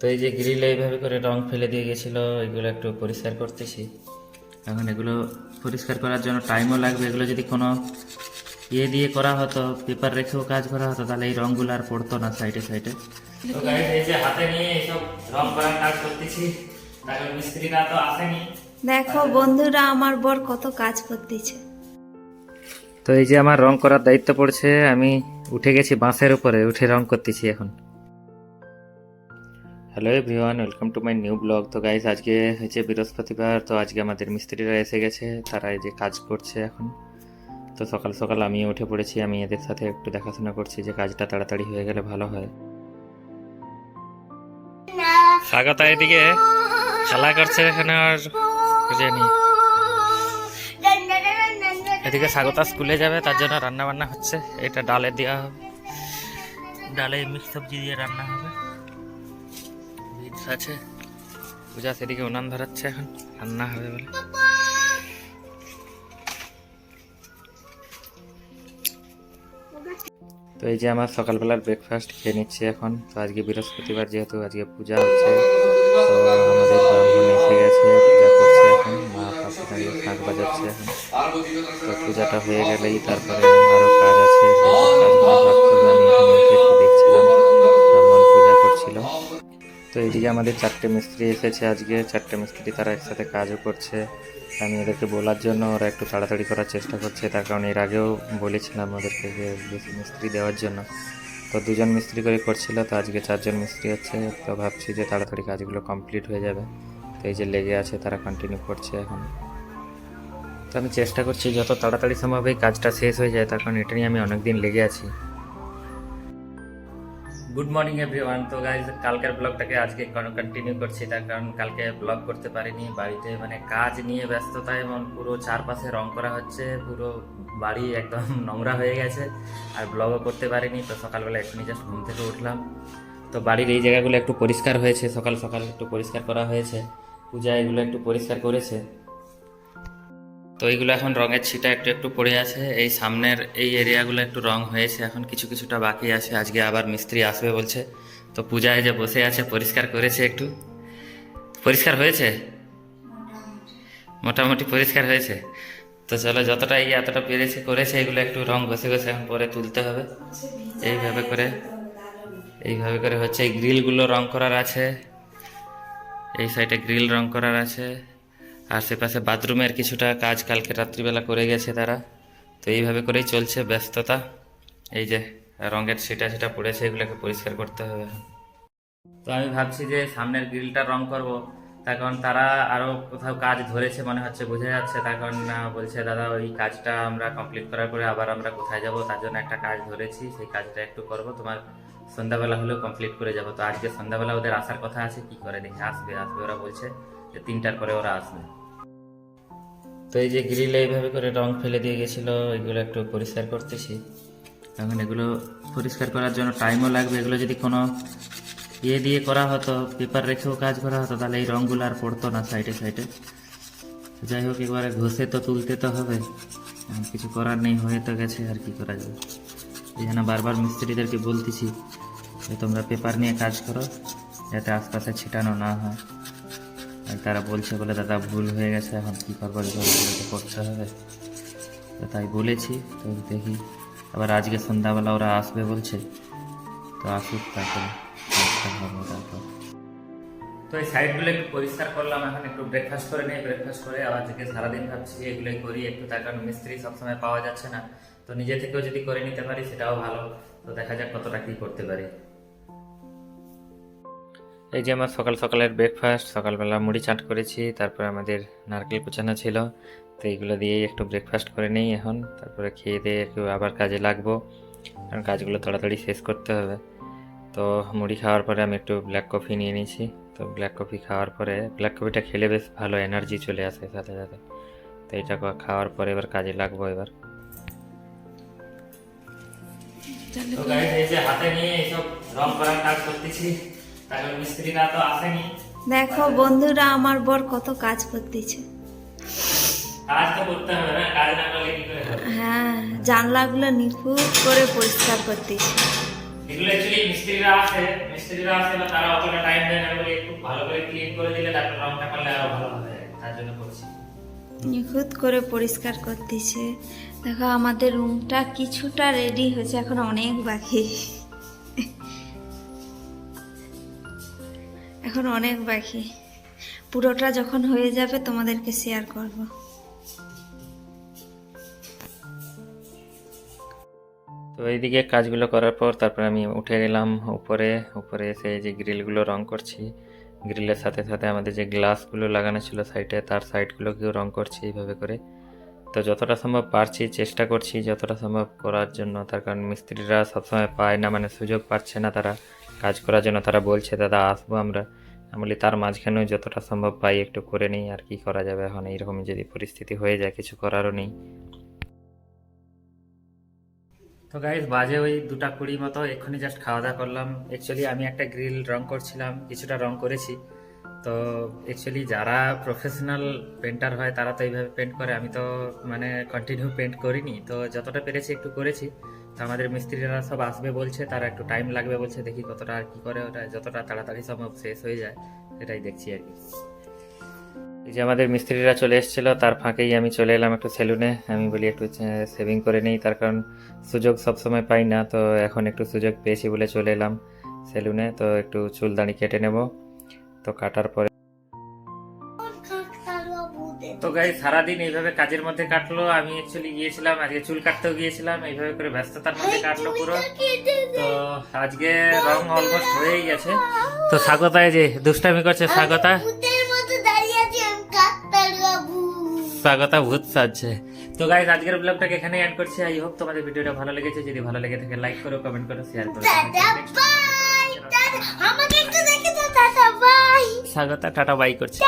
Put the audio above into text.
তো এই যে গ্রিল এইভাবে করে রং ফেলে দিয়ে গেছিল এগুলো একটু পরিষ্কার করতেছি। এখন এগুলো পরিষ্কার করার জন্য টাইমও লাগবে। এগুলো যদি কোনো ইয়ে দিয়ে করা হতো পেপার রেখেও কাজ করা হতো তাহলে এই রংগুলো আর পড়তো না সাইডে সাইডে তো গাইস এই যে হাতে নিয়ে এইসব রং করার কাজ করতেছি মিস্ত্রিরা তো আসেনি। দেখো বন্ধুরা আমার বর কত কাজ করতেছে। তো এই যে আমার রং করার দায়িত্ব পড়ছে আমি উঠে গেছি বাঁশের উপরে উঠে রং করতেছি এখন। Hello everyone welcome to my new blog তো গাইজ আজকে হচ্ছে বৃহস্পতিবার, তো আজকে আমাদের মিস্ত্রিরা এসে গেছে, তারা এই যে কাজ করছে এখন। তো সকাল সকাল আমি উঠে পড়েছি, আমি এদের সাথে একটু দেখাশোনা করছি যে কাজটা তাড়াতাড়ি হয়ে গেলে ভালো হয়। স্বাগত এদিকে খেলা করছে এখানে আর বুঝেনি এদিকে স্বাগতা স্কুলে যাবে, তার জন্য রান্না বান্না হচ্ছে, এটা ডালে দেওয়া ডালে মিক্স সবজি দিয়ে রান্না হবে। আছে। পূজা সেদিকে উনান ধরাচ্ছে এখন। রান্না হবে বলে। তো এই যে আমার সকালবেলার ব্রেকফাস্ট খেয়ে নিচ্ছি এখন। তো আজকে বৃহস্পতিবার যেহেতু আজকে পূজা হচ্ছে, তো আমাদের ব্রাহ্মণ এসে গেছে, পূজা করছে এখন। মা পাশে দাঁড়িয়ে শাঁখ বাজাচ্ছে এখন। তো পূজাটা হয়ে গেলেই তারপরে আরও কাজ আছে কাজগুলো ভাবতে হবে। আমি এখানে উঠে একটু দেখছিলাম ব্রাহ্মণ পূজা করছিল তো এইদিকে আমাদের চারটে মিস্ত্রি এসেছে আজকে। চারটে মিস্ত্রি তারা একসাথে কাজও করছে। আমি ওদেরকে বলার জন্য ওরা একটু তাড়াতাড়ি করার চেষ্টা করছে। তার কারণ এর আগেও বলেছিলাম ওদেরকে যে বেশি মিস্ত্রি দেওয়ার জন্য। তো দুজন মিস্ত্রি করে করছিল, তো আজকে চারজন মিস্ত্রি আছে তো ভাবছি যে তাড়াতাড়ি কাজগুলো কমপ্লিট হয়ে যাবে। তো এই যে লেগে আছে, তারা কন্টিনিউ করছে এখন। তো আমি চেষ্টা করছি, যত তাড়াতাড়ি সম্ভব এই কাজটা শেষ হয়ে যায়। তার কারণ এটা নিয়ে আমি অনেকদিন লেগে আছি। গুড মর্নিং এভরিওয়ান তো গাইজ কালকের ব্লগটাকে আজকে কন্টিনিউ করছি, তার কারণ কালকে ব্লগ করতে পারিনি। বাড়িতে মানে কাজ নিয়ে ব্যস্ততা এবং পুরো চারপাশে রং করা হচ্ছে, পুরো বাড়ি একদম নোংরা হয়ে গেছে। আর ব্লগও করতে পারিনি, তো সকালবেলা এখনই জাস্ট ঘুম থেকে উঠলাম। তো বাড়ির এই জায়গাগুলো একটু পরিষ্কার হয়েছে, সকাল সকাল একটু পরিষ্কার করা হয়েছে। পূজা এগুলো একটু পরিষ্কার করেছে। তো এইগুলো এখন রঙের ছিটা একটু একটু পড়ে আছে। এই সামনের এই এরিয়াগুলো একটু রং হয়েছে, এখন কিছু কিছুটা বাকি আছে। আজকে আবার মিস্ত্রি আসবে বলছে। তো পূজায় যে বসে আছে, পরিষ্কার করেছে একটু। পরিষ্কার হয়েছে? মোটামুটি পরিষ্কার হয়েছে। তো চলো, যতটা এই এতটা পেরেছে, করেছে, এগুলো একটু রং ঘষে ঘষে এখন পরে তুলতে হবে। এইভাবে করে এইভাবে করে হচ্ছে। এই গ্রিলগুলো রং করার আছে। এই সাইডে গ্রিল রং করার আছে। আশেপাশে বাথরুমের কিছুটা কাজ কালকে রাত্রিবেলা করে গেছে তারা। তো এইভাবে করেই চলছে ব্যস্ততা। এই যে রঙের সেটা সেটা পড়েছে, এগুলোকে পরিষ্কার করতে হবে। তো আমি ভাবছি যে সামনের গ্রিলটা রং করব। তার কারণ তারা আরও কোথাও কাজ ধরেছে মনে হচ্ছে, বোঝা যাচ্ছে। তার কারণ বলছে, দাদা, ওই কাজটা আমরা কমপ্লিট করার পরে আবার আমরা কোথায় যাব? তার জন্য একটা কাজ ধরেছি, সেই কাজটা একটু করব। তোমার সন্ধ্যাবেলা হলেও কমপ্লিট করে যাব। তো আজকে সন্ধ্যাবেলা ওদের আসার কথা আছে, কি করে দেখি আসবে? আসবে, ওরা বলছে যে তিনটার পরে ওরা আসবে। তো এই যে গ্রিল এইভাবে করে রং ফেলে দিয়ে গেছিল, এগুলো একটু পরিষ্কার করতেছি। এখন এগুলো পরিষ্কার করার জন্য টাইমও লাগবে। এগুলো যদি কোনো ইয়ে দিয়ে করা হতো পেপার রেখেও কাজ করা হতো, তাহলে এই রঙগুলো আর পড়তো না সাইডে সাইডে যাই হোক, এবারে ঘষে তো তুলতে তো হবে। কিছু করার নেই, হয়ে তো গেছে, আর কি করা যাবে। এখানে বারবার মিস্ত্রিদেরকে বলতেছি যে তোমরা পেপার নিয়ে কাজ করো, যাতে আশপাশে ছিটানো না হয়। তারা বলছে বলে, দাদা, ভুল হয়ে গেছে, এখন কী করব? এগুলো করতে হবে। তো তাই বলেছি, তো দেখি। আবার আজকে সন্ধ্যাবেলা ওরা আসবে বলছে। তো আসুক তারপরে তো এই সাইডগুলো একটু পরিষ্কার করলাম, এখন একটু ব্রেকফাস্ট করে নিই ব্রেকফাস্ট করে আবার থেকে সারাদিন ভাবছি এগুলোই করি, একটু তার কারণ মিস্ত্রি সবসময় পাওয়া যাচ্ছে না। তো নিজে থেকেও যদি করে নিতে পারি, সেটাও ভালো। তো দেখা যাক কতটা কি করতে পারি। এই যে আমার সকাল সকালের ব্রেকফাস্ট সকালবেলা মুড়ি চাট করেছি তারপরে আমাদের নারকেল কুচানো ছিল। তো এইগুলো দিয়েই একটু ব্রেকফাস্ট করে নিই এখন। তারপরে খেয়ে দিয়ে একটু আবার কাজে লাগবো কারণ কাজগুলো তাড়াতাড়ি শেষ করতে হবে। তো মুড়ি খাওয়ার পরে আমি একটু ব্ল্যাক কফি নিয়ে নিয়েছি। তো ব্ল্যাক কফি খাওয়ার পরে ব্ল্যাক কফিটা খেলে বেশ ভালো এনার্জি চলে আসে সাথে সাথে। তো এটা খাওয়ার পরে এবার কাজে লাগবো এবার। তো এই যে হাতে নিয়ে এইসব রং করার কাজ করতেছি। মিস্ত্রিরা তো আসেনি। দেখো বন্ধুরা আমার বর কত কাজ করতেছে। কাজ তো করতে হবে না কাজ না করলে কি করে হ্যাঁ জানলাগুলো নিখুঁত করে পরিষ্কার করতেছে। এগুলো অ্যাকচুয়ালি মিস্ত্রিরা আছে মিস্ত্রিরা না তারা অতটা টাইম দেয় না বলে একটু ভালো করে ক্লিন করে দিলে তারপর রংটা করলে আরও ভালো হবে তার জন্য করছি। নিখুঁত করে পরিষ্কার করতেছে। দেখো আমাদের রুমটা কিছুটা রেডি হয়েছে এখন অনেক বাকি। এখন অনেক বাকি। পুরোটা যখন হয়ে যাবে, তোমাদেরকে শেয়ার করব। তো এইদিকে কাজগুলো করার পর তারপর আমি উঠে গেলাম উপরে। উপরে এসে এই যে গ্রিলগুলো রং করছি। গ্রিলের সাথে সাথে আমাদের যে গ্লাসগুলো লাগানো ছিল সাইডে, তার সাইডগুলোকেও রং করছি এইভাবে করে। তো যতটা সম্ভব পারছি, চেষ্টা করছি যতটা সম্ভব করার জন্য। তার কারণ মিস্ত্রিরা সবসময় পায় না মানে সুযোগ পাচ্ছে না তারা। কাজ করার জন্য তারা বলছে, দাদা, আসব আমরা। আমি বলি, তার মাঝখানেও যতটা সম্ভব পাই একটু করে নিই, আর কি করা যাবে? এখন এইরকম যদি পরিস্থিতি হয়ে যায়, কিছু করারও নেই। তো গাইজ বাজে ওই দুটা কুড়ি মতো, এক্ষুনি জাস্ট খাওয়া দাওয়া করলাম। অ্যাকচুয়ালি আমি একটা গ্রিল রং করছিলাম, কিছুটা রং করেছি। তো অ্যাকচুয়ালি যারা প্রফেশনাল পেন্টার হয়, তারা তো এইভাবে পেন্ট করে, আমি তো মানে কন্টিনিউ পেন্ট করিনি। তো যতটা পেরেছি একটু করেছি। তো আমাদের মিস্ত্রিরা সব আসবে বলছে, তারা একটু টাইম লাগবে বলছে, দেখি কতটা আর কি করে ওটা, যতটা তাড়াতাড়ি সম্ভব শেষ হয়ে যায় সেটাই দেখছি আর কি। এই যে আমাদের মিস্ত্রিরা চলে এসেছিল, তার ফাঁকেই আমি চলে এলাম একটু সেলুনে আমি বলি একটু সেভিং করে নেই, তার কারণ সুযোগ সবসময় পাই না, তো এখন একটু সুযোগ পেয়েছি বলে চলে এলাম সেলুনে তো একটু চুল কেটে নেব। তো কাটার পরে তো গাই সারাদিন এইভাবে কাজের মধ্যে কাটলো। আমি অ্যাকচুয়ালি গিয়েছিলাম আজকে চুল কাটতেও গিয়েছিলাম এইভাবে করে ব্যস্ততার মধ্যে কাটলো পুরো। তো আজকে রং অলমোস্ট হয়েই গেছে। তো স্বাগতা যে দুষ্টামি করছে স্বাগতা। স্বাগতা ভূত সাজছে। তো গাইজ আজকের ব্লগটাকে এখানে এন্ড করছি। আই হোপ তোমাদের ভিডিওটা ভালো লেগেছে। যদি ভালো লেগে থাকে লাইক করো কমেন্ট করো শেয়ার করো। স্বাগতা টাটা বাই করছে।